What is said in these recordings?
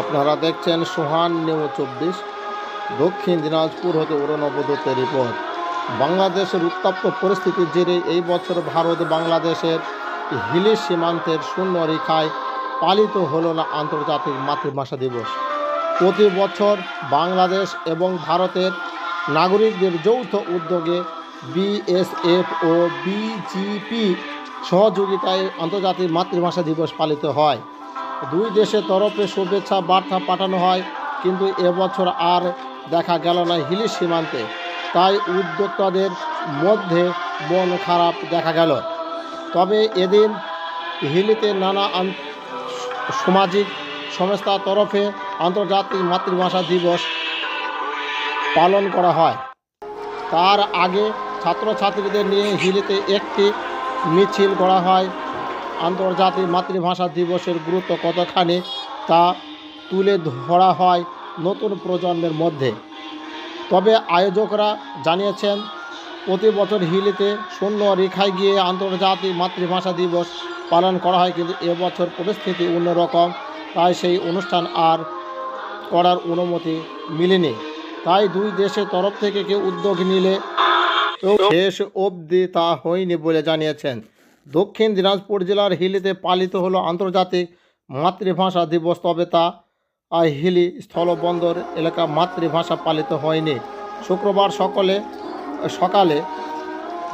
আপনারা দেখছেন সোহান নিউ চব্বিশ, দক্ষিণ দিনাজপুর হতে অরুণবদত্তের রিপোর্ট। বাংলাদেশের উত্তপ্ত পরিস্থিতির জেরে এই বছর ভারত বাংলাদেশের হিলি সীমান্তের শূন্য রেখায় পালিত হল না আন্তর্জাতিক মাতৃভাষা দিবস। প্রতি বছর বাংলাদেশ এবং ভারতের নাগরিকদের যৌথ উদ্যোগে বিএসএফ ও বিজিপি সহযোগিতায় আন্তর্জাতিক মাতৃভাষা দিবস পালিত হয়। দুই দেশের তরফে শুভেচ্ছা বার্তা পাঠানো হয়, কিন্তু এবছর আর দেখা গেল না হিলি সীমান্তে। তাই উদ্যোক্তাদের মধ্যে মন খারাপ দেখা গেল। তবে এদিন হিলিতে নানা সামাজিক সংস্থার তরফে আন্তর্জাতিক মাতৃভাষা দিবস পালন করা হয়। তার আগে ছাত্রছাত্রীদের নিয়ে হিলিতে একটি মিছিল করা হয়। আন্তর্জাতিক মাতৃভাষা দিবসের গুরুত্ব কতখানি তা তুলে ধরা হয় নতুন প্রজন্মের মধ্যে। তবে আয়োজকরা জানিয়েছেন, প্রতি বছর হিলিতে শূন্য রেখায় গিয়ে আন্তর্জাতিক মাতৃভাষা দিবস পালন করা হয়, কিন্তু এবছর পরিস্থিতি অন্যরকম তাই সেই অনুষ্ঠান আর করার অনুমতি মিলেনি। তাই দুই দেশের তরফ থেকে কেউ উদ্যোগ নিলে শেষ অবধি তা হয়নি বলে জানিয়েছেন। দক্ষিণ দিনাজপুর জেলার হিলিতে পালিত হলো আন্তর্জাতিক মাতৃভাষা দিবস, তবে তা হিলি স্থলবন্দর এলাকা মাতৃভাষা পালিত হয়নি। শুক্রবার সকলে, সকালে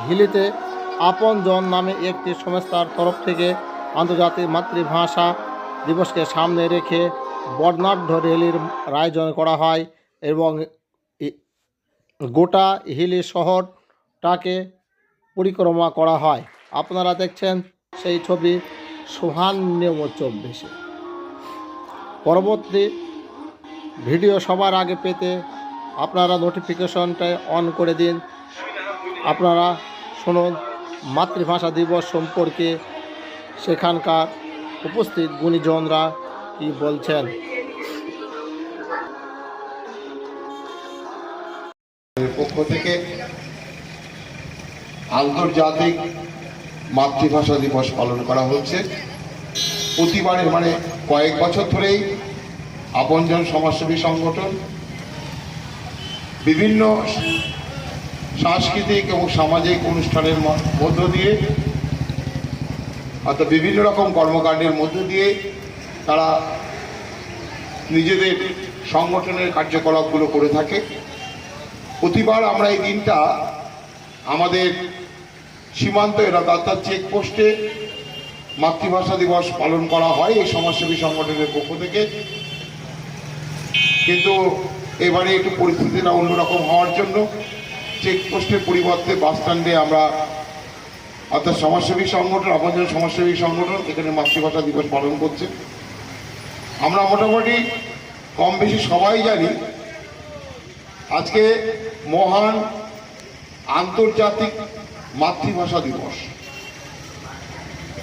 হিলিতে আপনজন নামে একটি সংস্থার তরফ থেকে আন্তর্জাতিক মাতৃভাষা দিবসকে সামনে রেখে বর্ণাঢ্য র্যালির আয়োজন করা হয় এবং গোটা হিলি শহরটাকে পরিক্রমা করা হয়। আপনারা দেখছেন সেই ছবি সোহান নিয়ম চব্বিশে। পরবর্তী ভিডিও সবার আগে পেতে আপনারা নোটিফিকেশনটা অন করে দিন। আপনারা শুনুন, মাতৃভাষা দিবস সম্পর্কে সেখানকার উপস্থিত গুণীজনরা কি বলছেন। পক্ষ থেকে আন্তর্জাতিক মাতৃভাষা দিবস পালন করা হচ্ছে। প্রতিবারের মানে কয়েক বছর ধরেই আপনজন সমাজসেবী সংগঠন, বিভিন্ন সাংস্কৃতিক এবং সামাজিক অনুষ্ঠানের মধ্য দিয়ে, অর্থাৎ বিভিন্ন রকম কর্মকাণ্ডের মধ্য দিয়ে তারা নিজেদের সংগঠনের কার্যকলাপগুলো করে থাকে। প্রতিবার আমরা এই দিনটা আমাদের সীমান্ত এলাকা অর্থাৎ চেকপোস্টে মাতৃভাষা দিবস পালন করা হয় এই সমাজসেবী সংগঠনের পক্ষ থেকে। কিন্তু এবারে একটু পরিস্থিতিটা অন্যরকম হওয়ার জন্য চেকপোস্টের পরিবর্তে বাস স্ট্যান্ডে আমরা অর্থাৎ সমাজসেবী সংগঠন আমাদের সমাজসেবী সংগঠন এখানে মাতৃভাষা দিবস পালন করছে। আমরা মোটামুটি কম বেশি সবাই জানি আজকে মহান আন্তর্জাতিক মাতৃভাষা দিবস।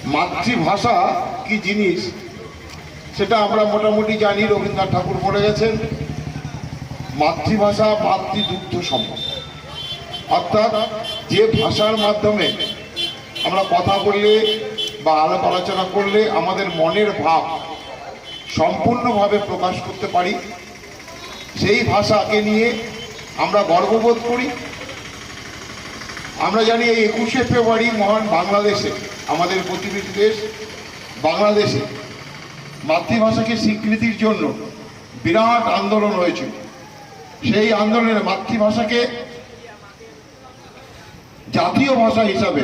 মাতৃভাষা কি জিনিস? সেটা আমরা মোটামুটি জানি, রবীন্দ্রনাথ ঠাকুর বলে গেছেন। মাতৃভাষা মাতৃদুগ্ধ সম্ভব অর্থাৎ যে ভাষার মাধ্যমে আমরা কথা বললে বা আলাপ আলোচনা করলে আমাদের মনের ভাব সম্পূর্ণভাবে প্রকাশ করতে পারি। সেই ভাষাকে নিয়ে আমরা গর্ববোধ করি। আমরা জানি এই একুশে ফেব্রুয়ারি মহান বাংলাদেশে, আমাদের প্রতিবেশী দেশ বাংলাদেশে মাতৃভাষাকে স্বীকৃতির জন্য বিরাট আন্দোলন হয়েছিল। সেই আন্দোলনের মাতৃভাষাকে জাতীয় ভাষা হিসাবে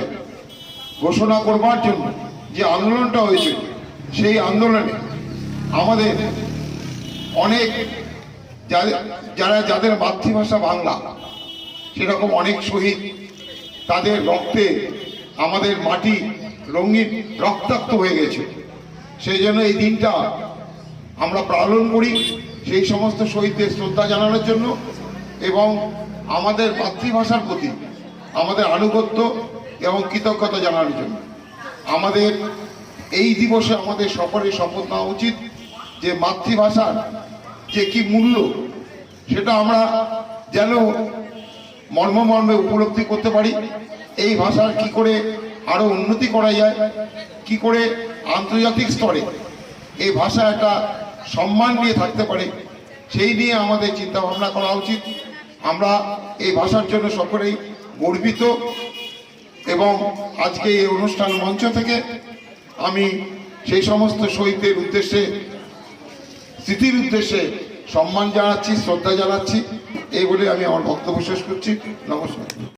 ঘোষণা করবার জন্য যে আন্দোলনটা হয়েছিল, সেই আন্দোলনে আমাদের অনেক যারা যাদের মাতৃভাষা বাংলা, সেরকম অনেক শহীদ তাদের রক্তে আমাদের মাটি রঙিন রক্তাক্ত হয়ে গেছে। সেই জন্য এই দিনটা আমরা পালন করি সেই সমস্ত শহীদদের শ্রদ্ধা জানানোর জন্য এবং আমাদের মাতৃভাষার প্রতি আমাদের আনুগত্য এবং কৃতজ্ঞতা জানানোর জন্য। আমাদের এই দিবসে আমাদের সকলের শপথ নেওয়া উচিত যে মাতৃভাষার যে কি মূল্য সেটা আমরা যেন মর্ম মর্মে উপলব্ধি করতে পারি। এই ভাষার কি করে আরও উন্নতি করা যায়, কি করে আন্তর্জাতিক স্তরে এই ভাষা একটা সম্মান নিয়ে থাকতে পারে, সেই নিয়ে আমাদের চিন্তা ভাবনা করা উচিত। আমরা এই ভাষার জন্য সকলেই গর্বিত এবং আজকে এই অনুষ্ঠান মঞ্চ থেকে আমি সেই সমস্ত শহীদদের উদ্দেশ্যে, স্মৃতির উদ্দেশ্যে সম্মান জানাচ্ছি, শ্রদ্ধা জানাচ্ছি। এই বলে আমি আমার বক্তব্য শেষ করছি। নমস্কার।